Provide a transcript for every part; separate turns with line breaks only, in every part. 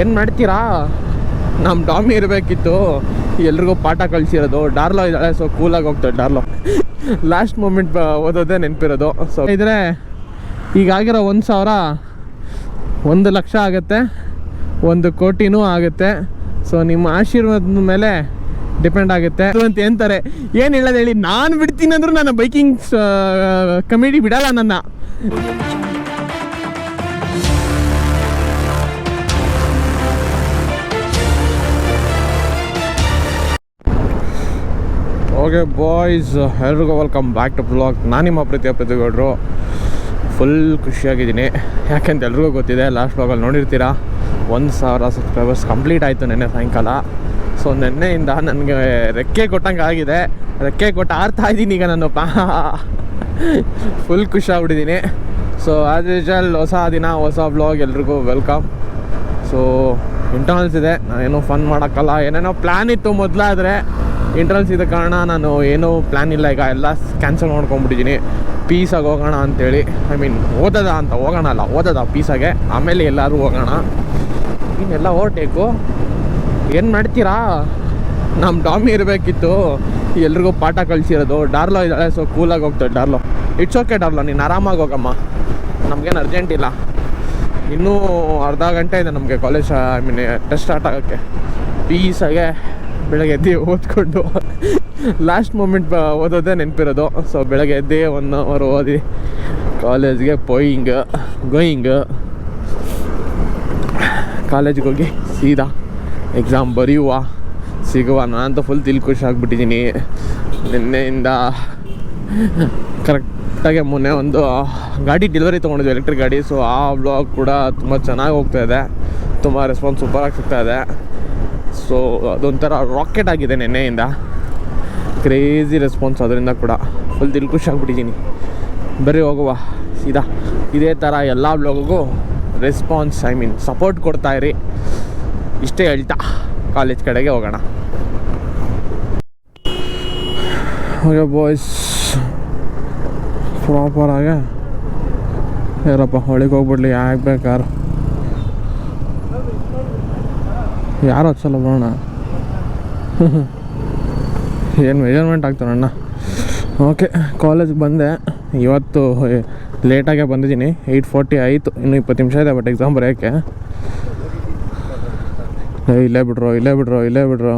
ಏನು ಮಾಡ್ತೀರಾ ನಮ್ಮ ಡಾಮಿ ಇರಬೇಕಿತ್ತು. ಎಲ್ರಿಗೂ ಪಾಠ ಕಳಿಸಿರೋದು. ಡಾರ್ಲೋ ಇದ್ದಾಳೆ ಸೊ ಕೂಲಾಗಿ ಹೋಗ್ತಾಳೆ ಡಾರ್ಲೋ. ಲಾಸ್ಟ್ ಮೂಮೆಂಟ್ ಓದೋದೇ ನೆನಪಿರೋದು. ಸೊ ಇದ್ರೆ ಈಗಾಗಿರೋ ಒಂದು ಸಾವಿರ, ಒಂದು ಲಕ್ಷ ಆಗುತ್ತೆ. ಒಂದು ಕೋಟಿನೂ ಆಗುತ್ತೆ. ಸೊ ನಿಮ್ಮ ಆಶೀರ್ವಾದದ ಮೇಲೆ ಡಿಪೆಂಡ್ ಆಗುತ್ತೆ. ಅಂತ ಹೇಳ್ತಾರೆ. ಏನು ಹೇಳೋದು ಹೇಳಿ, ನಾನು ಬಿಡ್ತೀನಿ ಅಂದರೂ ನನ್ನ ಬೈಕಿಂಗ್ ಕಮಿಡಿ ಬಿಡಲ್ಲ ನನ್ನ. ಓಕೆ ಬಾಯ್ಸ್, ಎಲ್ರಿಗೂ ವೆಲ್ಕಮ್ ಬ್ಯಾಕ್ ಟು ಬ್ಲಾಗ್. ನಾನು ನಿಮ್ಮ ಪ್ರೀತಿಯ ಪ್ರತಿಗೌಡರು ಫುಲ್ ಖುಷಿಯಾಗಿದ್ದೀನಿ. ಯಾಕೆಂತ ಎಲ್ರಿಗೂ ಗೊತ್ತಿದೆ ಲಾಸ್ಟ್ ಬ್ಲಾಗಲ್ಲಿ ನೋಡಿರ್ತೀರಾ? ಒಂದು ಸಾವಿರ ಸಬ್ಸ್ಕ್ರೈಬರ್ಸ್ ಕಂಪ್ಲೀಟ್ ಆಯಿತು ನೆನ್ನೆ ಸಾಯಂಕಾಲ. ಸೊ ನೆನ್ನೆಯಿಂದ ನನಗೆ ರೆಕ್ಕೆ ಕೊಟ್ಟಂಗೆ ಆಗಿದೆ. ರೆಕ್ಕೆ ಕೊಟ್ಟು ಆಡ್ತಾ ಇದ್ದೀನಿ ಈಗ ನಾನು ಪಾ ಫುಲ್ ಖುಷಿಯಾಗ್ಬಿಟ್ಟಿದ್ದೀನಿ. ಸೊ ಆ್ಯಸ್ ಯೂಶಲ್ ಹೊಸ ದಿನ, ಹೊಸ ಬ್ಲಾಗ್ ಎಲ್ರಿಗೂ ವೆಲ್ಕಮ್. ಸೊ ಇಂಟರ್ನಲ್ಸ್ ಇದೆ. ನಾನೇನು ಫನ್ ಮಾಡೋಕ್ಕಲ್ಲ. ಏನೇನೋ ಪ್ಲ್ಯಾನ್ ಇತ್ತು ಮೊದಲಾದರೆ. ಇಂಟರ್ನಲ್ಸ್ ಇದ್ದ ಕಾರಣ ನಾನು ಏನೂ ಪ್ಲ್ಯಾನ್ ಇಲ್ಲ. ಈಗ ಎಲ್ಲ ಕ್ಯಾನ್ಸಲ್ ಮಾಡ್ಕೊಂಬಿಟ್ಟಿದ್ದೀನಿ ಪೀಸಾಗಿ ಹೋಗೋಣ ಅಂತೇಳಿ. ಐ ಮೀನ್ ಓದದ ಅಂತ ಹೋಗೋಣ ಅಲ್ಲ, ಓದೋದ ಪೀಸಾಗೆ ಆಮೇಲೆ ಎಲ್ಲರೂ ಹೋಗೋಣ. ಇನ್ನೆಲ್ಲ ಓವರ್ಟೇಕು ಏನು ಮಾಡ್ತೀರಾ? ನಮ್ಮ ಡಾಮಿ ಇರಬೇಕಿತ್ತು. ಎಲ್ರಿಗೂ ಪಾಠ ಕಳಿಸಿರೋದು. ಡಾರ್ಲೋ ಇದ್ದಾಳೆ ಸೊ ಕೂಲಾಗಿ ಹೋಗ್ತಾಳೆ ಡಾರ್ಲೋ. ಇಟ್ಸ್ ಓಕೆ ಡಾರ್ಲೋ, ನೀನು ಆರಾಮಾಗಿ ಹೋಗಮ್ಮ. ನಮಗೇನು ಅರ್ಜೆಂಟ್ ಇಲ್ಲ. ಇನ್ನೂ ಅರ್ಧ ಗಂಟೆ ಇದೆ ನಮಗೆ college I mean test start ಆಗೋಕ್ಕೆ. ಪೀಸಾಗೆ ಬೆಳಗ್ಗೆ ಎದ್ದು ಓದ್ಕೊಂಡು ಲಾಸ್ಟ್ ಮೂಮೆಂಟ್ ಓದೋದೇ ನೆನಪಿರೋದು. ಸೊ ಬೆಳಗ್ಗೆ ಎದ್ದೆ ಒನ್ ಅವರ್ ಓದಿ ಕಾಲೇಜ್ಗೆ ಪೋಯಿಂಗ್ ಗೋಯಿಂಗ್ ಕಾಲೇಜ್ಗೆ ಹೋಗಿ ಸೀದಾ ಎಕ್ಸಾಮ್ ಬರೆಯುವ, ಸಿಗುವ. ನಾನಂತೂ ಫುಲ್ ತಿಲ್ ಖುಷಿ ಆಗಿಬಿಟ್ಟಿದ್ದೀನಿ. ನಿನ್ನೆಯಿಂದ ಕರೆಕ್ಟಾಗಿ ಮೊನ್ನೆ ಒಂದು ಗಾಡಿ ಡೆಲಿವರಿ ತೊಗೊಂಡಿದ್ವಿ ಎಲೆಕ್ಟ್ರಿಕ್ ಗಾಡಿ. ಸೊ ಆ ಬ್ಲಾಗ್ ಕೂಡ ತುಂಬ ಚೆನ್ನಾಗಿ ಹೋಗ್ತಾ ಇದೆ. ತುಂಬ ರೆಸ್ಪಾನ್ಸ್ ಸೂಪರಾಗಿ ಸಿಗ್ತಾಯಿದೆ ಸೊ ಅದೊಂಥರ ರಾಕೆಟ್ ಆಗಿದೆ ನೆನ್ನೆಯಿಂದ. ಕ್ರೇಜಿ ರೆಸ್ಪಾನ್ಸ್ ಅದರಿಂದ ಕೂಡ. ಫುಲ್ ದಿಲ್ ಖುಷಿ ಆಗಿಬಿಟ್ಟಿದ್ದೀನಿ. ಬರೀ ಹೋಗುವ. ಸೀದಾ. ಇದೇ ಥರ ಎಲ್ಲ ಬ್ಲಾಗಿಗೂ ರೆಸ್ಪಾನ್ಸ್ ಐ ಮೀನ್ ಸಪೋರ್ಟ್ ಕೊಡ್ತಾ ಇರಿ. ಇಷ್ಟೇ ಹೇಳ್ತಾ. ಕಾಲೇಜ್ ಕಡೆಗೆ ಹೋಗೋಣ. ಓಕೆ ಬಾಯ್ಸ್ ಪ್ರಾಪರಾಗೆ ಯಾರಪ್ಪ ಹೊಳಿಗೆ ಹೋಗ್ಬಿಡ್ಲಿ. ಯಾಕೆ ಬೇಕಾರು? ಯಾರು ಹಚ್ಚಲ್ಲ ಬರೋಣ. ಏನು ಮೆಜರ್ಮೆಂಟ್ ಆಗ್ತಾನಣ್ಣ ಓಕೆ ಕಾಲೇಜ್ಗೆ ಬಂದೆ. ಇವತ್ತು ಲೇಟಾಗೆ ಬಂದಿದ್ದೀನಿ. ಏಯ್ಟ್ ಫೋರ್ಟಿ ಆಯಿತು. ಇನ್ನೂ ಇಪ್ಪತ್ತು ನಿಮಿಷ ಇದೆ ಬಟ್ ಎಕ್ಸಾಮ್ ಬರೆಯೋಕ್ಕೆ. ಇಲ್ಲೇ ಬಿಡ್ರೋ ಇಲ್ಲೇ ಬಿಡ್ರೋ ಇಲ್ಲೇ ಬಿಡ್ರೋ.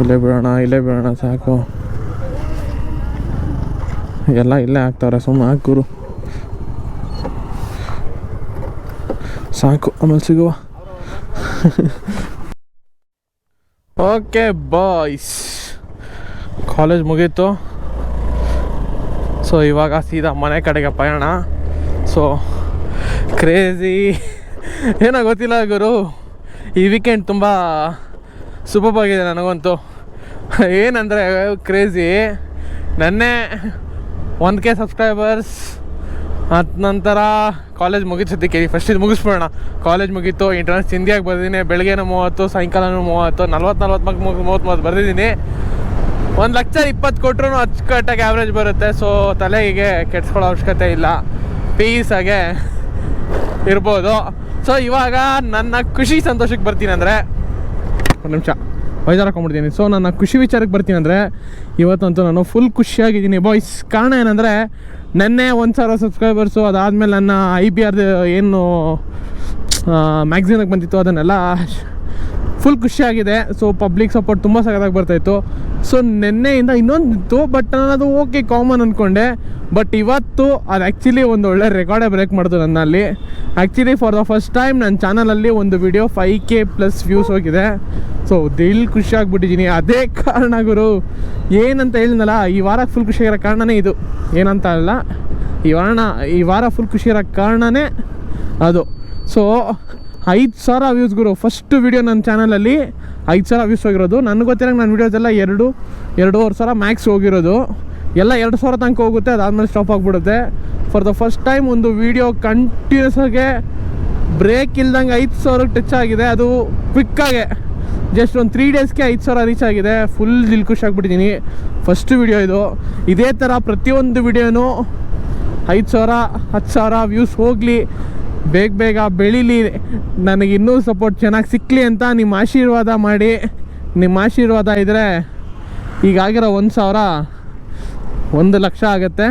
ಇಲ್ಲೇ ಬಿಡೋಣ ಇಲ್ಲೇ ಬಿಡೋಣ, ಸಾಕು. ಎಲ್ಲ ಇಲ್ಲೇ ಆಗ್ತಾವ್ರೆ ಸುಮ್ಮನೆ ಹಾಕುರು ಸಾಕು ಆಮೇಲೆ ಸಿಗುವ ಓಕೆ ಬಾಯ್ಸ್ ಕಾಲೇಜ್ ಮುಗೀತು. ಸೊ ಇವಾಗ ಸೀದಾ ಮನೆ ಕಡೆಗೆ ಪಯಣ. ಸೊ ಕ್ರೇಜಿ ಏನೋ ಗೊತ್ತಿಲ್ಲ ಗುರು. ಈ ವೀಕೆಂಡ್ ತುಂಬ ಸೂಪರ್ ಆಗಿದೆ ನನಗಂತೂ. ಏನಂದರೆ ಕ್ರೇಜಿ ನೆನ್ನೆ ಒಂದು ಕೆ ಸಬ್ಸ್ಕ್ರೈಬರ್ಸ್ ಅದ ನಂತರ ಕಾಲೇಜ್ ಮುಗಿಸೋದಕ್ಕೆ ಫಸ್ಟ್ ಇದು ಮುಗಿಸ್ಬಿಡೋಣ. ಕಾಲೇಜ್ ಮುಗೀತು ಇಂಟರ್ನೆಟ್ ಹಿಂದಿಯಾಗಿ ಬರ್ದಿದ್ದೀನಿ? ಬೆಳಗ್ಗೆನೂ ಮೂವತ್ತು, ಸಾಯಂಕಾಲನೂ ಮೂವತ್ತು ನಲ್ವತ್ತು ನಲ್ವತ್ತು ಮೂವತ್ತು ಮೂವತ್ತು ಬರ್ದಿದ್ದೀನಿ. ಒಂದು ಲಕ್ಷ ಇಪ್ಪತ್ತು ಕೊಟ್ಟರು ಅಚ್ಚುಕಟ್ಟಾಗಿ ಆ್ಯಾವ್ರೇಜ್ ಬರುತ್ತೆ. ಸೊ ತಲೆಗೆ ಕೆಡ್ಸ್ಕೊಳ್ಳೋ ಅವಶ್ಯಕತೆ ಇಲ್ಲ. ಪೀಸಾಗೆ ಇರ್ಬೋದು. ಸೊ ಇವಾಗ ನನ್ನ ಖುಷಿ ಸಂತೋಷಕ್ಕೆ ಬರ್ತೀನಿ ಅಂದರೆ, ಒಂದು ನಿಮಿಷ. ವೈಜಾರ್ ಹಾಕೊಂಡ್ಬಿಡ್ತೀನಿ ಸೊ ನನ್ನ ಖುಷಿ ವಿಚಾರಕ್ಕೆ ಬರ್ತೀನಿ ಅಂದರೆ, ಇವತ್ತಂತೂ ನಾನು ಫುಲ್ ಖುಷಿಯಾಗಿದ್ದೀನಿ. ಬಾಯ್ಸ್ ಕಾರಣ ಏನಂದರೆ, ನೆನ್ನೆ ಒಂದು ಸಾವಿರ ಸಬ್ಸ್ಕ್ರೈಬರ್ಸು ಅದಾದಮೇಲೆ ನನ್ನ ಐ ಬಿ ಆರ್ದು ಏನು ಮ್ಯಾಗ್ಝಿನಾಗೆ ಬಂದಿತ್ತು, ಅದನ್ನೆಲ್ಲ ಫುಲ್ ಖುಷಿಯಾಗಿದೆ ಸೊ ಪಬ್ಲಿಕ್ ಸಪೋರ್ಟ್ ತುಂಬ ಸಖತ್ತಾಗಿ ಬರ್ತಾಯಿತ್ತು ಸೊ ನಿನ್ನೆಯಿಂದ ಇನ್ನೊಂದಿತ್ತು ಬಟ್ ನಾನು ಅದು ಓಕೆ ಕಾಮನ್ ಅಂದ್ಕೊಂಡೆ ಬಟ್ ಇವತ್ತು ಅದು ಆ್ಯಕ್ಚುಲಿ ಒಂದು ಒಳ್ಳೆ ರೆಕಾರ್ಡೇ ಬ್ರೇಕ್ ಮಾಡಿತು ನನ್ನಲ್ಲಿ. Actually for the first time ನನ್ನ ಚಾನಲಲ್ಲಿ ಒಂದು video five K plus views ಹೋಗಿದೆ. ಸೊ ದಿಲ್ ಖುಷಿ ಆಗಿಬಿಟ್ಟಿದ್ದೀನಿ. ಅದೇ ಕಾರಣ ಗುರು, ಏನಂತ ಹೇಳಿದ್ನಲ್ಲ, ಈ ವಾರ ಫುಲ್ ಖುಷಿಯಾಗಿರೋ ಕಾರಣನೇ ಇದು. ಏನಂತ ಅಲ್ಲ, ಈ ವಾರ ಈ ವಾರ ಫುಲ್ ಖುಷಿಯಾಗಿರೋ ಕಾರಣನೇ ಅದು. ಸೊ ಐದು ಸಾವಿರ ವ್ಯೂಸ್ ಗುರು. ಫಸ್ಟ್ ವಿಡಿಯೋ ನನ್ನ ಚಾನಲಲ್ಲಿ ಐದು ಸಾವಿರ ವ್ಯೂಸ್ ಹೋಗಿರೋದು. ನನಗೆ ಗೊತ್ತಿರೋ ನನ್ನ ವೀಡಿಯೋಸ್ ಎಲ್ಲ ಎರಡು, ಎರಡೂವರೆ ಸಾವಿರ ಮ್ಯಾಕ್ಸ್ ಹೋಗಿರೋದು. ಎಲ್ಲ ಎರಡು ಸಾವಿರ ತನಕ ಹೋಗುತ್ತೆ, ಅದಾದಮೇಲೆ ಸ್ಟಾಪ್ ಆಗಿಬಿಡುತ್ತೆ. ಫಾರ್ ದ ಫಸ್ಟ್ ಟೈಮ್ ಒಂದು ವೀಡಿಯೋ ಕಂಟಿನ್ಯೂಸ್ ಆಗಿ ಬ್ರೇಕ್ ಇಲ್ದಂಗೆ ಐದು ಸಾವಿರಕ್ಕೆ ಟಚ್ ಆಗಿದೆ. ಅದು ಕ್ವಿಕ್ಕಾಗೆ ಜಸ್ಟ್ ಒಂದು ತ್ರೀ ಡೇಸ್ಗೆ ಐದು ಸಾವಿರ ರೀಚ್ ಆಗಿದೆ. ಫುಲ್ ದಿಲ್ ಖುಷಿ ಆಗಿಬಿಟ್ಟಿದ್ದೀನಿ ಫಸ್ಟ್ ವಿಡಿಯೋ ಇದು. ಇದೇ ಥರ ಪ್ರತಿಯೊಂದು ವಿಡಿಯೋನೂ ಐದು ಸಾವಿರ, ಹತ್ತು ಸಾವಿರ ವ್ಯೂಸ್ ಹೋಗಲಿ. ಬೇಗ ಬೇಗ ಬೆಳೀಲಿ ನನಗೆ ಇನ್ನೂ ಸಪೋರ್ಟ್ ಚೆನ್ನಾಗಿ ಸಿಕ್ಕಲಿ ಅಂತ ನಿಮ್ಮ ಆಶೀರ್ವಾದ ಮಾಡಿ. ನಿಮ್ಮ ಆಶೀರ್ವಾದ ಇದ್ದರೆ ಈಗಾಗಿರೋ ಒಂದು ಸಾವಿರ ಒಂದು ಲಕ್ಷ ಆಗುತ್ತೆ,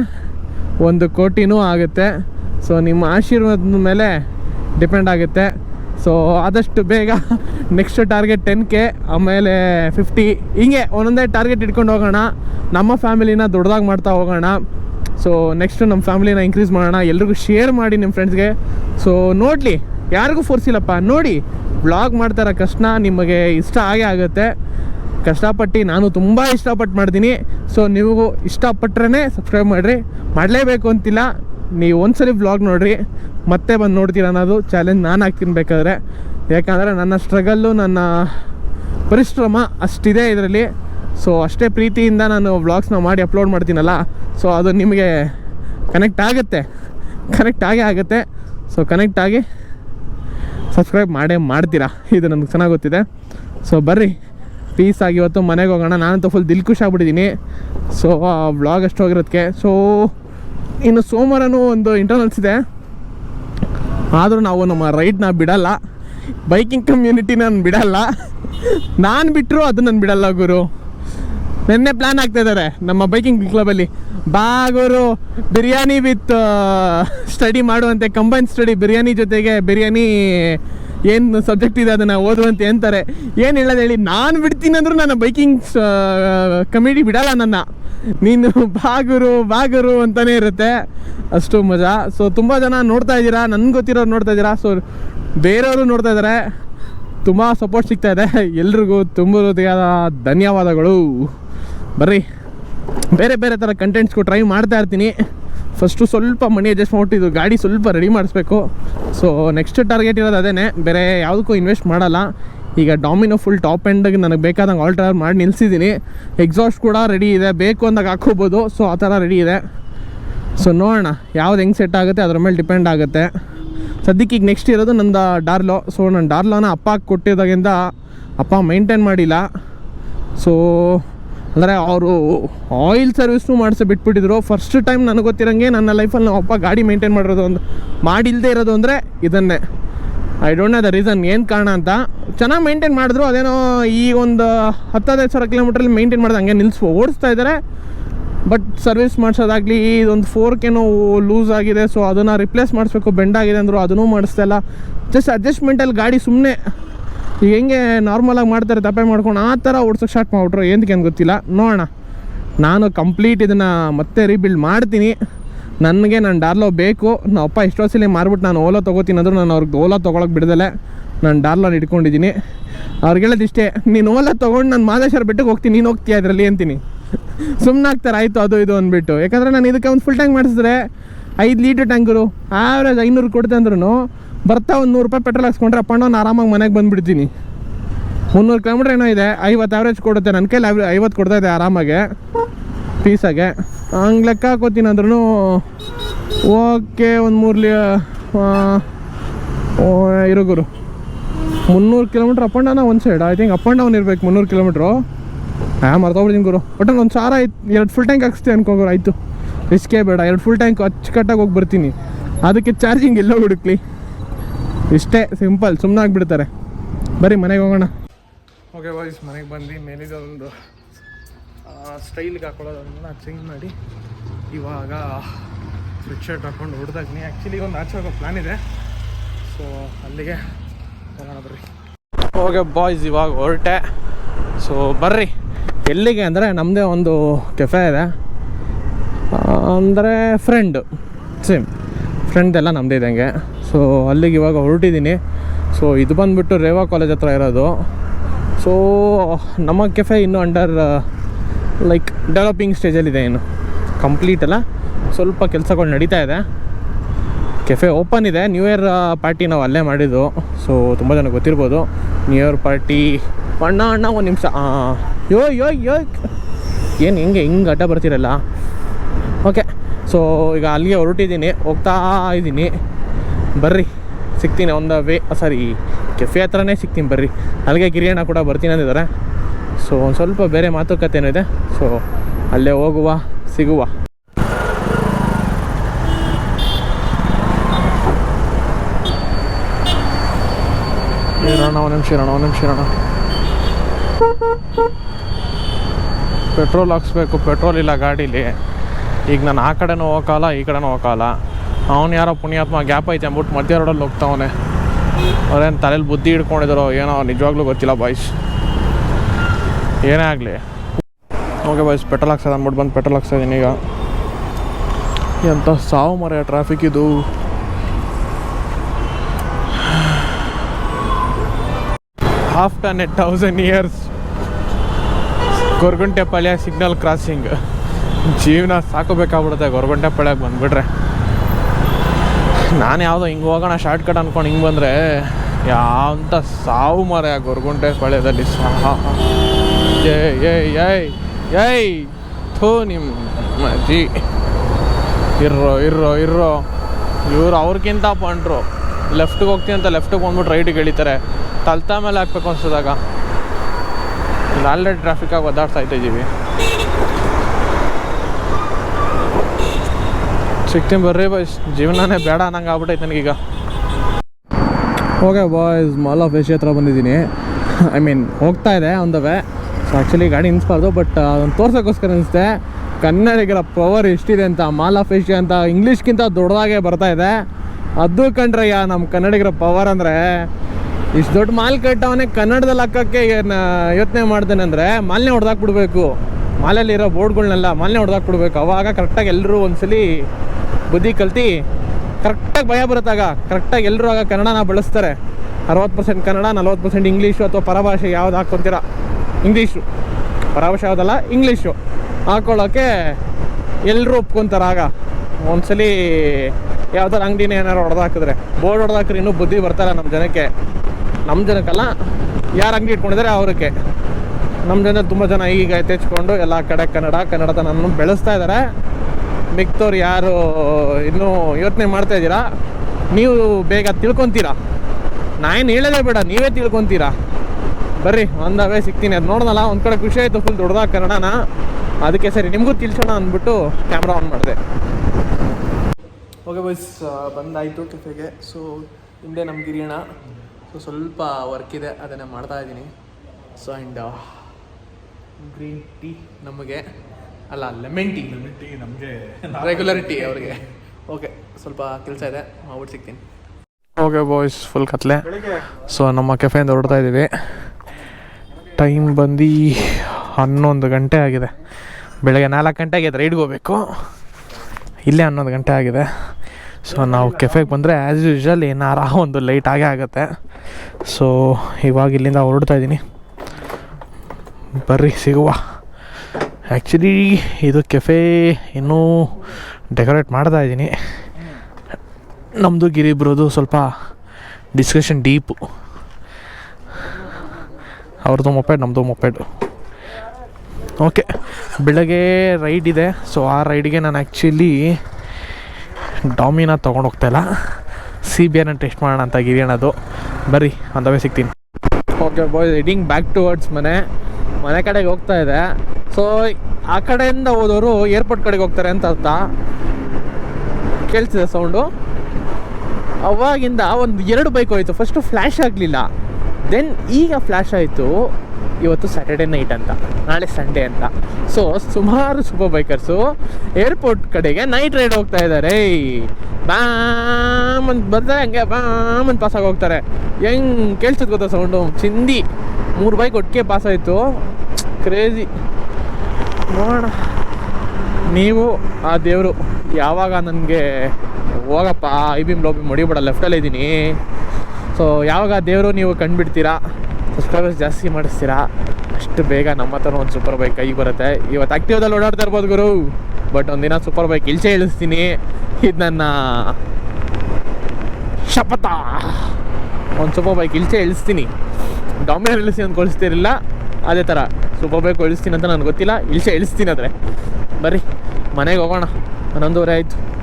ಒಂದು ಕೋಟಿನೂ ಆಗುತ್ತೆ. ಸೊ ನಿಮ್ಮ ಆಶೀರ್ವಾದದ ಮೇಲೆ ಡಿಪೆಂಡ್ ಆಗುತ್ತೆ. ಸೊ ಆದಷ್ಟು ಬೇಗ ನೆಕ್ಸ್ಟ್ ಟಾರ್ಗೆಟ್ ಟೆನ್ ಕೆ ಆಮೇಲೆ ಫಿಫ್ಟಿ ಹೀಗೆ ಒಂದೊಂದೇ ಟಾರ್ಗೆಟ್ ಇಟ್ಕೊಂಡು ಹೋಗೋಣ. ನಮ್ಮ ಫ್ಯಾಮಿಲಿನ ದೊಡ್ಡದಾಗಿ ಮಾಡ್ತಾ ಹೋಗೋಣ. ಸೊ ನೆಕ್ಸ್ಟ್ ನಮ್ಮ ಫ್ಯಾಮಿಲಿನ ಇನ್ಕ್ರೀಸ್ ಮಾಡೋಣ. ಎಲ್ರಿಗೂ ಶೇರ್ ಮಾಡಿ ನಿಮ್ಮ ಫ್ರೆಂಡ್ಸ್ಗೆ ಸೊ ನೋಡಲಿ, ಯಾರಿಗೂ ಫೋರ್ಸಿಲ್ಲಪ್ಪ ನೋಡಿ ವ್ಲಾಗ್ ಮಾಡ್ತಾರ ಕಷ್ಟ ನಿಮಗೆ ಇಷ್ಟ ಆಗೇ ಆಗುತ್ತೆ. ಕಷ್ಟಪಟ್ಟು ನಾನು ತುಂಬ ಇಷ್ಟಪಟ್ಟು ಮಾಡ್ತೀನಿ. ಸೊ ನೀವು ಇಷ್ಟಪಟ್ರೇ ಸಬ್ಸ್ಕ್ರೈಬ್ ಮಾಡಿರಿ. ಮಾಡಲೇಬೇಕು ಅಂತಿಲ್ಲ. ನೀವು ಒಂದ್ಸರಿ ವ್ಲಾಗ್ ನೋಡಿರಿ. ಮತ್ತೆ ಬಂದು ನೋಡ್ತೀರ ಅನ್ನೋದು ಚಾಲೆಂಜ್ ನಾನು ಹಾಕ್ತೀನಿ ಬೇಕಾದರೆ. ಯಾಕಂದರೆ ನನ್ನ ಸ್ಟ್ರಗಲ್ಲು ನನ್ನ ಪರಿಶ್ರಮ ಅಷ್ಟಿದೆ ಇದರಲ್ಲಿ. ಸೊ ಅಷ್ಟೇ ಪ್ರೀತಿಯಿಂದ ನಾನು ವ್ಲಾಗ್ಸ್ನ ಮಾಡಿ ಅಪ್ಲೋಡ್ ಮಾಡ್ತೀನಲ್ಲ ಸೊ ಅದು ನಿಮಗೆ ಕನೆಕ್ಟ್ ಆಗುತ್ತೆ. ಕನೆಕ್ಟ್ ಆಗೇ ಆಗುತ್ತೆ. ಸೊ ಕನೆಕ್ಟ್ ಆಗಿ ಸಬ್ಸ್ಕ್ರೈಬ್ ಮಾಡೇ ಮಾಡ್ತೀರಾ? ಇದು ನನಗೆ ಚೆನ್ನಾಗಿ ಗೊತ್ತಿದೆ ಸೊ ಬರ್ರಿ. ಪೀಸ್ ಆಗಿ ಇವತ್ತು ಮನೆಗೆ ಹೋಗೋಣ. ನಾನಂತೂ ಫುಲ್ ದಿಲ್ ಖುಷಿ ಆಗ್ಬಿಟ್ಟಿದ್ದೀನಿ ಸೊ ವ್ಲಾಗ್ ಅಷ್ಟು ಹೋಗಿರೋದಕ್ಕೆ ಸೊ ಇನ್ನು ಸೋಮವಾರನೂ ಒಂದು ಇಂಟರ್ನಲ್ಸ್ ಇದೆ. ಆದರೂ ನಾವು ನಮ್ಮ ರೈಡ್ನ ಬಿಡಲ್ಲ. ಬೈಕಿಂಗ್ ಕಮ್ಯುನಿಟಿ ನಾನು ಬಿಡಲ್ಲ. ನಾನು ಬಿಟ್ಟರು ಅದು ನಾನು ಬಿಡಲ್ಲ ಗುರು. ನಿನ್ನೆ ಪ್ಲ್ಯಾನ್ ಆಗ್ತಾ ಇದ್ದಾರೆ ನಮ್ಮ ಬೈಕಿಂಗ್ ಕ್ಲಬಲ್ಲಿ ಬಾಗೂರು ಬಿರಿಯಾನಿ ವಿತ್ ಸ್ಟಡಿ ಮಾಡುವಂತೆ ಕಂಬೈನ್ ಸ್ಟಡಿ ಬಿರಿಯಾನಿ ಜೊತೆಗೆ ಬಿರಿಯಾನಿ ಏನು ಸಬ್ಜೆಕ್ಟ್ ಇದೆ ಅದನ್ನು ಓದುವಂತೆ ಅಂತಾರೆ. ಏನು ಹೇಳೋದು ಹೇಳಿ, ನಾನು ಬಿಡ್ತೀನಿ ಅಂದರೂ ನನ್ನ ಬೈಕಿಂಗ್ ಕಮಿಟಿ ಬಿಡಲ್ಲ ನನ್ನ. ನೀನು ಬಾಗುರು ಬಾಗುರು ಅಂತಲೇ ಇರುತ್ತೆ. ಅಷ್ಟು ಮಜಾ. ಸೊ ತುಂಬ ಜನ ನೋಡ್ತಾ ಇದ್ದೀರಾ, ನನ್ಗೆ ಗೊತ್ತಿರೋರು ನೋಡ್ತಾ ಇದ್ದೀರಾ. ಸೊ ಬೇರೆಯವರು ನೋಡ್ತಾ ಇದ್ದಾರೆ ತುಂಬ ಸಪೋರ್ಟ್ ಸಿಗ್ತಾ ಇದೆ. ಎಲ್ರಿಗೂ ತುಂಬ ಧನ್ಯವಾದಗಳು. ಬರ್ರಿ. ಬೇರೆ ಬೇರೆ ಥರ ಕಂಟೆಂಟ್ಸ್ಗೂ ಟ್ರೈ ಮಾಡ್ತಾ ಇರ್ತೀನಿ. ಫಸ್ಟು ಸ್ವಲ್ಪ ಮನಿ ಅಡ್ಜಸ್ಟ್ ಮಾಡ್ಬಿಟ್ಟಿದ್ದು ಗಾಡಿ ಸ್ವಲ್ಪ ರೆಡಿ ಮಾಡಿಸ್ಬೇಕು. ಸೊ ನೆಕ್ಸ್ಟ್ ಟಾರ್ಗೆಟ್ ಇರೋದು ಅದೇ ಬೇರೆ ಯಾವುದಕ್ಕೂ ಇನ್ವೆಸ್ಟ್ ಮಾಡಲ್ಲ. ಈಗ ಡಾಮಿನೋ ಫುಲ್ ಟಾಪ್ ಎಂಡಾಗಿ ನನಗೆ ಬೇಕಾದಂಗೆ ಆಲ್ಟ್ರರ್ ಮಾಡಿ ನಿಲ್ಸಿದ್ದೀನಿ ಎಕ್ಸಾಸ್ಟ್ ಕೂಡ ರೆಡಿ ಇದೆ. ಬೇಕು ಅಂದಾಗ ಹಾಕ್ಕೋಬೋದು. ಸೊ ಆ ಥರ ರೆಡಿ ಇದೆ. ಸೊ ನೋಡೋಣ. ಯಾವ್ದು ಹೆಂಗೆ ಸೆಟ್ ಆಗುತ್ತೆ, ಅದ್ರ ಮೇಲೆ ಡಿಪೆಂಡ್ ಆಗುತ್ತೆ. ಸದ್ಯಕ್ಕೆ ಈಗ ನೆಕ್ಸ್ಟ್ ಇರೋದು ನಂದು ಡಾರ್ಲೋ ಸೊ ನಾನು ಡಾರ್ಲೋನ ಅಪ್ಪ ಕೊಟ್ಟಿದ್ದಾಗಿಂದ ಅಪ್ಪ ಮೈಂಟೈನ್ ಮಾಡಿಲ್ಲ. ಸೊ ಅಂದರೆ ಅವರು ಆಯಿಲ್ ಸರ್ವಿಸ್ನು ಮಾಡಿಸಿ ಬಿಟ್ಬಿಟ್ಟಿದ್ರು. ಫಸ್ಟ್ ಟೈಮ್ ನನಗೆ ಗೊತ್ತಿರೋಂಗೆ ನನ್ನ ಲೈಫಲ್ಲಿ ನಾವು ಅಪ್ಪ ಗಾಡಿ ಮೇಂಟೈನ್ ಮಾಡಿರೋದು ಒಂದು ಮಾಡಿಲ್ಲದೆ ಇರೋದು ಅಂದರೆ ಇದನ್ನೇ. I don't know the reason ಏನು ಕಾರಣ ಅಂತ. ಚೆನ್ನಾಗಿ ಮೇಂಟೈನ್ ಮಾಡಿದ್ರು. ಅದೇನೋ ಈ ಒಂದು ಹತ್ತದೈದು ಸಾವಿರ ಕಿಲೋಮೀಟ್ರಲ್ಲಿ ಮೇಂಟೈನ್ ಮಾಡಿದ ಹಂಗೆ ನಿಲ್ಲಿಸ್ ಓಡಿಸ್ತಾ ಇದ್ದಾರೆ ಬಟ್ ಸರ್ವಿಸ್ ಮಾಡಿಸೋದಾಗಲಿ ಇದೊಂದು ಫೋರ್ಕೇನೋ ಲೂಸ್ ಆಗಿದೆ. ಸೊ ಅದನ್ನು ರಿಪ್ಲೇಸ್ ಮಾಡಿಸ್ಬೇಕು. ಬೆಂಡ್ ಆಗಿದೆ ಅಂದರು ಅದನ್ನೂ ಮಾಡಿಸ್ತಾ ಇಲ್ಲ ಜಸ್ಟ್ ಅಡ್ಜಸ್ಟ್ಮೆಂಟಲ್ಲಿ ಗಾಡಿ ಸುಮ್ಮನೆ ಈಗ ಹೆಂಗೆ ನಾರ್ಮಲಾಗಿ ಮಾಡ್ತಾರೆ, ತಪ್ಪೆ ಮಾಡ್ಕೊಂಡು ಆ ಥರ ಓಡ್ಸೋಕೆ ಸ್ಟಾರ್ಟ್ ಮಾಡಿಬಿಟ್ರು. ಏನಕ್ಕೆ ಅಂತ ಗೊತ್ತಿಲ್ಲ. ನೋಡೋಣ. ನಾನು ಕಂಪ್ಲೀಟ್ ಇದನ್ನು ಮತ್ತೆ ರೀಬಿಲ್ಡ್ ಮಾಡ್ತೀನಿ. ನನಗೆ ನನ್ನ ಡಾರ್ಲೋ ಬೇಕು. ನಮ್ಮ ಅಪ್ಪ ಎಷ್ಟೋ ಸಲ ಮಾರ್ಬಿಟ್ಟು ನಾನು ಓಲೋ ತೊಗೋತೀನಿ ಅಂದರೂ ನಾನು ಅವ್ರಿಗೆ ಓಲೋ ತೊಗೊಳಕ್ಕೆ ಬಿಡ್ದಲೆ ನಾನು ಡಾರ್ಲೋನ ಇಟ್ಕೊಂಡಿದ್ದೀನಿ. ಅವ್ರಿಗೆ ಹೇಳೋದಿಷ್ಟೇ ನೀನು ಓಲೋ ತೊಗೊಂಡು ನಾನು ಮಾದೇಶ್ವರ ಬೆಟ್ಟಕ್ಕೆ ಹೋಗ್ತೀನಿ, ನೀನು ಹೋಗ್ತೀಯ ಅದರಲ್ಲಿ ಅಂತೀನಿ. ಸುಮ್ಮನೆ ಆಗ್ತಾರೆ ಆಯಿತು, ಅದು ಇದು ಅಂದ್ಬಿಟ್ಟು. ಯಾಕಂದರೆ ನಾನು ಇದಕ್ಕೆ ಒಂದು ಫುಲ್ ಟ್ಯಾಂಕ್ ಮಾಡಿಸಿದ್ರೆ ಐದು ಲೀಟ್ರ್ ಟ್ಯಾಂಕರು ಆವ್ರೇಜ್ ಐನೂರು ಕೊಡ್ತೆ ಅಂದ್ರೂ ಬರ್ತಾ ಒಂದು ನೂರು ರೂಪಾಯಿ ಪೆಟ್ರೋಲ್ ಹಾಕ್ಸ್ಕೊಂಡ್ರೆ ಅಪ್ಪ ನಾನು ಆರಾಮಾಗಿ ಮನೆಗೆ ಬಂದುಬಿಡ್ತೀನಿ. ಮುನ್ನೂರು ಕಿಲೋಮೀಟ್ರ್ ಏನೋ ಇದೆ ಐವತ್ತು ಆವ್ರೇಜ್ ಕೊಡುತ್ತೆ ನನ್ನ ಕೈಲಿ ಐವತ್ತು ಕೊಡ್ತಾ ಇದೆ ಆರಾಮಾಗೆ ಪೀಸಾಗೆ ಹಂಗೆ ಲೆಕ್ಕ ಹಾಕೋತೀನಿ ಅಂದ್ರೂ ಓಕೆ, ಒಂದು ಮೂರು ಲಿ ಇರುಗುರು ಮುನ್ನೂರು ಕಿಲೋಮೀಟ್ರ್ ಅಪ್ ಆ್ಯಂಡ್ ಡೌನ್ ಒಂದು side I think up and down ಇರಬೇಕು ಮುನ್ನೂರು ಕಿಲೋಮೀಟ್ರು ಹಾಂ, ಮರ್ತೋಗ್ಬಿಡ್ತೀನಿ ಗುರು. ಒಟ್ಟಲ್ಲಿ ಒಂದು ಸಾರ ಆಯ್ತು, ಎರಡು ಫುಲ್ ಟ್ಯಾಂಕ್ ಹಾಕ್ಸ್ತೀನಿ ಅನ್ಕೋಗುರು ಆಯಿತು. ರಿಸ್ಕೇ ಬೇಡ, ಎರಡು ಫುಲ್ ಟ್ಯಾಂಕ್ ಅಚ್ಚುಕಟ್ಟಾಗಿ ಹೋಗಿ ಬರ್ತೀನಿ. ಅದಕ್ಕೆ ಚಾರ್ಜಿಂಗ್ ಎಲ್ಲೋ ಹುಡುಕ್ಲಿ. ಇಷ್ಟೇ ಸಿಂಪಲ್ ಸುಮ್ಮನೆ ಆಗಿಬಿಡ್ತಾರೆ. ಬರೀ ಮನೆಗೆ ಹೋಗೋಣ. ಓಕೆ ಬಾಯ್ಸ್ ಮನೆಗೆ ಬಂದು ಮೇಲಿದ ಒಂದು ಸ್ಟೈಲ್ಗೆ ಹಾಕೊಳ್ಳೋದನ್ನ ಚೇಂಜ್ ಮಾಡಿ. ಇವಾಗ ಸ್ವೆಟ್ ಶರ್ಟ್ ಹಾಕೊಂಡು ಹೊಡೆದಾಗ್ನಿ ಆ್ಯಕ್ಚುಲಿ ಒಂದು ಆಚೆ ಹೋಗೋ ಪ್ಲ್ಯಾನ್ ಇದೆ. ಸೊ ಅಲ್ಲಿಗೆ ಹೋಗೋಣ ಬರ್ರಿ. ಓಕೆ ಬಾಯ್ಸ್ ಇವಾಗ ಹೊರಟೆ. ಸೊ ಬರ್ರಿ. ಎಲ್ಲಿಗೆ ಅಂದರೆ ನಮ್ಮದೇ ಒಂದು ಕೆಫೆ ಇದೆ. ಅಂದರೆ ಫ್ರೆಂಡು ಸೇಮ್ ಫ್ರೆಂಡ್ ಎಲ್ಲ ನಮ್ಮದೇ ಇದ್ದಂಗೆ ಸೊ ಅಲ್ಲಿಗೆ ಇವಾಗ ಹೊರಟಿದ್ದೀನಿ. ಸೊ ಇದು ಬಂದುಬಿಟ್ಟು ರೇವಾ ಕಾಲೇಜ್ ಹತ್ರ ಇರೋದು. ಸೊ ನಮ್ಮ ಕೆಫೆ ಇನ್ನೂ ಅಂಡರ್ ಲೈಕ್ ಡೆವಲಪಿಂಗ್ ಸ್ಟೇಜಲ್ಲಿದೆ ಇನ್ನು. ಕಂಪ್ಲೀಟ್ ಅಲ್ಲ? ಸ್ವಲ್ಪ ಕೆಲಸಗಳು ನಡೀತಾ ಇದೆ. ಕೆಫೆ ಓಪನ್ ಇದೆ. ನ್ಯೂ ಇಯರ್ ಪಾರ್ಟಿ ನಾವು ಅಲ್ಲೇ ಮಾಡಿದ್ದು. ಸೊ ತುಂಬ ಜನ ಗೊತ್ತಿರ್ಬೋದು. ನ್ಯೂ ಇಯರ್ ಪಾರ್ಟಿ ಅಣ್ಣ ಅಣ್ಣ, ಒಂದು ನಿಮಿಷ. ಯೋ ಯೋ ಯೋ. ಏನು ಹಿಂಗೆ ಹಿಂಗೆ ಅಡ್ಡ ಬರ್ತಿರಲ್ಲ? ಓಕೆ ಸೊ ಈಗ ಅಲ್ಲಿಗೆ ಹೊರಟಿದ್ದೀನಿ. ಹೋಗ್ತಾ ಇದ್ದೀನಿ ಬರ್ರಿ. ಸಿಗ್ತೀನಿ ಒಂದು ವೇ ಸಾರಿ ಕೆಫೆ ಹತ್ರನೇ ಸಿಗ್ತೀನಿ ಬರ್ರಿ. ಅಲ್ಲಿಗೆ ಗಿರಿಯಣ್ಣ ಕೂಡ ಬರ್ತೀನಿ ಅಂದಿದ್ದಾರೆ. ಸೊ ಒಂದು ಸ್ವಲ್ಪ ಬೇರೆ ಮಾತುಕತೆ ಇದೆ. ಸೊ ಅಲ್ಲೇ ಹೋಗುವ, ಸಿಗುವ. ಇರೋಣ ಒಂದು ನಿಮಿಷ ಇರೋಣ ಒಂದು ನಿಮಿಷ ಇರೋಣ ಪೆಟ್ರೋಲ್ ಹಾಕ್ಸ್ಬೇಕು, ಪೆಟ್ರೋಲ್ ಇಲ್ಲ ಗಾಡೀಲಿ. ಈಗ ನಾನು ಆ ಕಡೆನೂ ಹೋಗಲ್ಲ ಈ ಕಡೆನೂ ಹೋಗಲ್ಲ ಅವನು ಯಾರೋ ಪುಣ್ಯಾತ್ಮ, ಗ್ಯಾಪ್ ಐತೆ ಅಂದ್ಬಿಟ್ಟು ಮಧ್ಯ ರೋಡಲ್ಲಿ ಹೋಗ್ತಾವನೆ. ಅವ್ರೇನು ತಲೆಯಲ್ಲಿ ಬುದ್ಧಿ ಹಿಡ್ಕೊಂಡಿದ್ದಾರೋ ಏನೋ ನಿಜವಾಗ್ಲೂ ಗೊತ್ತಿಲ್ಲ ಬಾಯ್ಸ್ ಏನೇ ಆಗಲಿ. ಓಕೆ ಬಾಯ್ಸ್ ಪೆಟ್ರೋಲ್ ಹಾಕ್ಸೋದು ಅಂದ್ಬಿಟ್ಟು ಬಂದು ಪೆಟ್ರೋಲ್ ಹಾಕ್ಸ್ತಾ ಇದೀನಿ ಈಗ. ಎಂಥ ಸಾವು ಮರ ಟ್ರಾಫಿಕ್ ಇದು. After a thousand years Goraguntepalya signal crossing ಜೀವನ ಸಾಕೋಬೇಕಾಗ್ಬಿಡುತ್ತೆ ಗೊರಗುಂಟೆಪಾಳ್ಯಕ್ಕೆ ಬಂದುಬಿಟ್ರೆ. ನಾನು ಯಾವುದೋ ಹಿಂಗೆ ಹೋಗೋಣ ಶಾರ್ಟ್ ಕಟ್ ಅನ್ಕೊಂಡು ಹಿಂಗೆ ಬಂದರೆ ಯಾವಂಥ ಸಾವು ಮರ ಗೊರಗುಂಟೆಪಾಳ್ಯದಲ್ಲಿ ಸಹ ಏಯ್ ಏಯ್ ಏಯ್ ಏಯ್, ಥೂ ನಿಮ್ಮ ಅಜ್ಜಿ. ಇರ್ರೋ ಇರ್ರೋ ಇರ್ರೋ. ಇವರು ಅವ್ರಿಗಿಂತ ಪಂಡ್ರು ಲೆಫ್ಟಿಗೆ ಹೋಗ್ತೀನಿ ಅಂತ ಲೆಫ್ಟಿಗೆ ಬಂದ್ಬಿಟ್ಟು ರೈಟಿಗೆ ಎಳಿತಾರೆ. ತಲ್ತಾ ಮೇಲೆ ಹಾಕ್ಬೇಕು ಅನ್ಸಿದಾಗ. ಆಲ್ರೆಡಿ ಟ್ರಾಫಿಕಾಗಿ ಒದ್ದಾಡ್ತಾ ಇದ್ದೀವಿ ಸಿಗ್ತೀನಿ ಬರ್ರಿ ಬಾಯ್ಸ್ ಜೀವನನೇ ಬೇಡ ಅನ್ನಂಗೆ ಆಗ್ಬಿಟ್ಟೈತೆ ನನಗೀಗ. Okay boys mall of Asia ಹತ್ರ ಬಂದಿದ್ದೀನಿ. ಐ ಮೀನ್ ಹೋಗ್ತಾ ಇದೆ on the way so actually ಗಾಡಿ ನಿನ್ಸ್ಬಾರ್ದು ಬಟ್ ಅದನ್ನು ತೋರ್ಸೋಕ್ಕೋಸ್ಕರ ಅನಿಸುತ್ತೆ. ಕನ್ನಡಿಗರ ಪವರ್ ಎಷ್ಟಿದೆ ಅಂತ, ಮಾಲ್ ಆಫ್ ಏಷ್ಯಾ ಅಂತ ಇಂಗ್ಲೀಷ್ಗಿಂತ ದೊಡ್ಡದಾಗೆ ಬರ್ತಾ ಇದೆ. ಅದು ಕಂಡ್ರಯ್ಯ ನಮ್ಮ ಕನ್ನಡಿಗರ ಪವರ್ ಅಂದರೆ, ಇಷ್ಟು ದೊಡ್ಡ ಮಾಲ್ ಕಟ್ಟವನೇ ಕನ್ನಡದಲ್ಲಿ ಹಾಕೋಕ್ಕೆ ಯೋಚನೆ ಮಾಡ್ತೇನೆ ಅಂದರೆ, ಮಾಲ್ನೇ ಹೊಡೆದಾಕ್ಬಿಡ್ಬೇಕು. ಮಾಲಲ್ಲಿರೋ ಬೋರ್ಡ್ಗಳನ್ನೆಲ್ಲ ಮಾಲ್ನೇ ಹೊಡೆದಾಕ್ಬಿಡ್ಬೇಕು. ಅವಾಗ ಕರೆಕ್ಟಾಗಿ ಎಲ್ಲರೂ ಒಂದ್ಸಲಿ ಬುದ್ಧಿ ಕಲ್ತು ಕರೆಕ್ಟಾಗಿ ಭಯ ಬರುತ್ತಾಗ ಕರೆಕ್ಟಾಗಿ ಎಲ್ಲರೂ ಆಗ ಕನ್ನಡನ ಬಳಸ್ತಾರೆ. ಅರವತ್ತು ಪರ್ಸೆಂಟ್ ಕನ್ನಡ, ನಲ್ವತ್ತು ಪರ್ಸೆಂಟ್ ಇಂಗ್ಲೀಷು ಅಥವಾ ಪರಭಾಷೆ ಯಾವ್ದು ಹಾಕ್ಕೊತೀರ ಇಂಗ್ಲೀಷು. ಪರಭಾಷೆ ಯಾವುದಲ್ಲ, ಇಂಗ್ಲೀಷು. ಹಾಕ್ಕೊಳ್ಳೋಕ್ಕೆ ಎಲ್ಲರೂ ಒಪ್ಕೊತಾರೆ ಆಗ. ಒಂದ್ಸಲಿ ಯಾವ್ದಾರು ಅಂಗಡಿನ ಏನಾರು ಹೊಡೆದಾಕಿದ್ರೆ. ಬೋರ್ಡ್ ಹೊಡೆದಾಕ್ರೆ ಇನ್ನೂ ಬುದ್ಧಿ ಬರ್ತಾರೆ ನಮ್ಮ ಜನಕ್ಕೆ. ನಮ್ಮ ಜನಕ್ಕಲ್ಲ, ಯಾರು ಅಂಗಡಿ ಇಟ್ಕೊಂಡಿದ್ದಾರೆ ಅವ್ರಿಗೆ ನಮ್ಮ ಜನ ತುಂಬ ಜನ ಈಗ ಎತ್ತೆಚ್ಕೊಂಡು ಎಲ್ಲ ಕಡೆ ಕನ್ನಡ ಕನ್ನಡತನನ್ನು ಬೆಳೆಸ್ತಾ ಇದ್ದಾರೆ ಮಿಕ್ತವ್ರು ಯಾರು ಇನ್ನೂ ಯೋಚನೆ ಮಾಡ್ತಾ ಇದ್ದೀರಾ? ನೀವು ಬೇಗ ತಿಳ್ಕೊತೀರಾ? ನಾನೇನು ಹೇಳೋದೇ ಬೇಡ, ನೀವೇ ತಿಳ್ಕೊತೀರಾ? ಬರ್ರಿ ಒಂದವೇ ಸಿಗ್ತೀನಿ. ಅದು ನೋಡೋಣಲ್ಲ ಒಂದು ಕಡೆ ಖುಷಿ ಆಯಿತು ಫುಲ್ ದೊಡ್ಡದ ಕನ್ನಡನ. ಅದಕ್ಕೆ ಸರಿ, ನಿಮಗೂ ತಿಳ್ಸೋಣ ಅಂದ್ಬಿಟ್ಟು ಕ್ಯಾಮ್ರಾ ಆನ್ ಮಾಡಿದೆ. ಓಕೆ ಬಸ್ ಬಂದಾಯಿತು ಕೆಫೆಗೆ. ಸೊ ಹಿಂದೆ ನಮ್ಮ ಗಿರಿಯಣ ಸೊ ಸ್ವಲ್ಪ ವರ್ಕ್ ಇದೆ, ಅದನ್ನು ಮಾಡ್ತಾ ಇದ್ದೀನಿ. ಸೊ ಆ್ಯಂಡ್ ಗ್ರೀನ್ ಟೀ ನಮಗೆ. ಅಲ್ಲ ಲೆಮೆನ್ ಟೀ
ಟೀ ನಮಗೆ
ರೆಗ್ಯುಲರಿಟಿ ಅವರಿಗೆ ಅವ್ರಿಗೆ. ಓಕೆ ಸ್ವಲ್ಪ ಕೆಲಸ ಇದೆ ಮಾಡ್ಬಿಟ್ಟು ಸಿಗ್ತೀನಿ. ಓಕೆ ಬಾಯ್ಸ್ ಫುಲ್ ಕತ್ಲೆ. ಸೊ ನಮ್ಮ ಕೆಫೆಯಿಂದ ಹೊರಡ್ತಾ ಇದ್ದೀವಿ. ಟೈಮ್ ಬಂದು ಹನ್ನೊಂದು ಗಂಟೆ ಆಗಿದೆ. ಬೆಳಗ್ಗೆ ನಾಲ್ಕು ಗಂಟೆಗೆ ರೈಡ್ಗೆ ಹೋಗ್ಬೇಕು. ಇಲ್ಲೇ ಹನ್ನೊಂದು ಗಂಟೆ ಆಗಿದೆ. ಸೊ ನಾವು ಕೆಫೆಗೆ ಬಂದರೆ ಆ್ಯಸ್ ಯೂಶ್ವಲ್ ಏನಾರ ಒಂದು ಲೈಟ್ ಆಗೇ ಆಗುತ್ತೆ. ಸೊ ಇವಾಗ ಇಲ್ಲಿಂದ ಹೊರಡ್ತಾ ಇದ್ದೀನಿ. ಬರ್ರಿ ಸಿಗುವ. ಆ್ಯಕ್ಚುಲಿ ಇದು ಕೆಫೆ ಇನ್ನೂ ಡೆಕೋರೇಟ್ ಮಾಡ್ತಾ ಇದ್ದೀನಿ. ನಮ್ಮದು ಗಿರಿಬ್ರದು ಸ್ವಲ್ಪ ಡಿಸ್ಕಷನ್ ಡೀಪು ಅವ್ರದ್ದು ಮೊಪೆಡ್ ನಮ್ಮದು ಮೊಪೆಡು ಓಕೆ ಬೆಳಗ್ಗೆ ರೈಡ್ ಇದೆ. ಸೊ ಆ ರೈಡ್ಗೆ ನಾನು ಆ್ಯಕ್ಚುಲಿ ಡಾಮಿನ ತೊಗೊಂಡು ಹೋಗ್ತಾಯಿಲ್ಲ ಸಿ ಬಿ ಆರ್ನ ಟೆಸ್ಟ್ ಮಾಡೋಣ ಅಂತ ಗಿರಿ ಗಿರಿಯಣದು ಬರ್ರಿ ಅಂದವೇ ಸಿಗ್ತೀನಿ. Okay bye riding back towards ಮನೆ. ಮನೆ ಕಡೆಗೆ ಹೋಗ್ತಾ ಇದೆ. ಸೊ ಆ ಕಡೆಯಿಂದ ಹೋದವರು ಏರ್ಪೋರ್ಟ್ ಕಡೆಗೆ ಹೋಗ್ತಾರೆ ಅಂತ ಅರ್ಥ. ಕೇಳ್ತಿದೆ ಸೌಂಡು ಅವಾಗಿಂದ ಒಂದು ಎರಡು ಬೈಕ್ ಹೋಯಿತು. ಫಸ್ಟು ಫ್ಲ್ಯಾಶ್ ಆಗಲಿಲ್ಲ. ದೆನ್ ಈಗ ಫ್ಲ್ಯಾಶ್ ಆಯಿತು. ಇವತ್ತು ಸ್ಯಾಟರ್ಡೆ ನೈಟ್ ಅಂತ. ನಾಳೆ ಸಂಡೇ ಅಂತ. ಸೊ ಸುಮಾರು ಸೂಪರ್ ಬೈಕರ್ಸು ಏರ್ಪೋರ್ಟ್ ಕಡೆಗೆ ನೈಟ್ ರೈಡ್ ಹೋಗ್ತಾ ಇದ್ದಾರೆ ಬಾಮ್ ಅಂತ ಬರ್ತಾರೆ ಹಂಗೆ, ಬಾಮ್ ಅಂತ ಪಾಸಾಗಿ ಹೋಗ್ತಾರೆ. ಹೆಂಗ್ ಕೇಳ್ಸದ್ ಗೊತ್ತಾ ಸೌಂಡು ಚಿಂದಿ. ಮೂರು ಬೈಕ್ ಒಟ್ಟಿಗೆ ಪಾಸ್ ಆಯಿತು. ಕ್ರೇಜಿ ನೋಡೋಣ. ನೀವು ಆ ದೇವರು ಯಾವಾಗ ನನಗೆ ಹೋಗಪ್ಪ ಐ ಬಿಮ್ ಲೋ ಬಿಮ್ ಹೊಡಿಬೇಡ ಲೆಫ್ಟಲ್ಲಿ ಇದ್ದೀನಿ. ಸೊ ಯಾವಾಗ ದೇವರು ನೀವು ಕಂಡುಬಿಡ್ತೀರಾ ಸಬ್ಸ್ಕ್ರೈಬರ್ಸ್ ಜಾಸ್ತಿ ಮಾಡಿಸ್ತೀರಾ, ಅಷ್ಟು ಬೇಗ ನಮ್ಮ ಹತ್ರ ಒಂದು ಸೂಪರ್ ಬೈಕ್ ಕೈಗೆ ಬರುತ್ತೆ. ಇವತ್ತು ಆಕ್ಟಿವದಲ್ಲಿ ಓಡಾಡ್ತಾ ಇರ್ಬೋದು ಗುರು. ಬಟ್ ಒಂದಿನ ಸೂಪರ್ ಬೈಕ್ ಇಲ್ಚೆ ಇಳಿಸ್ತೀನಿ. ಇದು ನನ್ನ ಶಪಥ. ಒಂದು ಸೂಪರ್ ಬೈಕ್ ಇಲ್ಚೆ ಇಳಿಸ್ತೀನಿ. ಡಾಮಿನರ್ ಇಳಿಸಿ ಅಂತ ಕಳಿಸ್ತಿರಲಿಲ್ಲ ಅದೇ ಥರ ಸೂಪರ್ ಬೈಕ್ ಇಳಿಸ್ತೀನಿ ಅಂತ ನನಗೆ ಗೊತ್ತಿಲ್ಲ. ಇಳಿಸೇ, ಇಳಿಸ್ತೀನಿ ಆದರೆ. ಬರ್ರಿ, ಮನೆಗೆ ಹೋಗೋಣ. ಹನ್ನೊಂದುವರೆ ಆಯಿತು.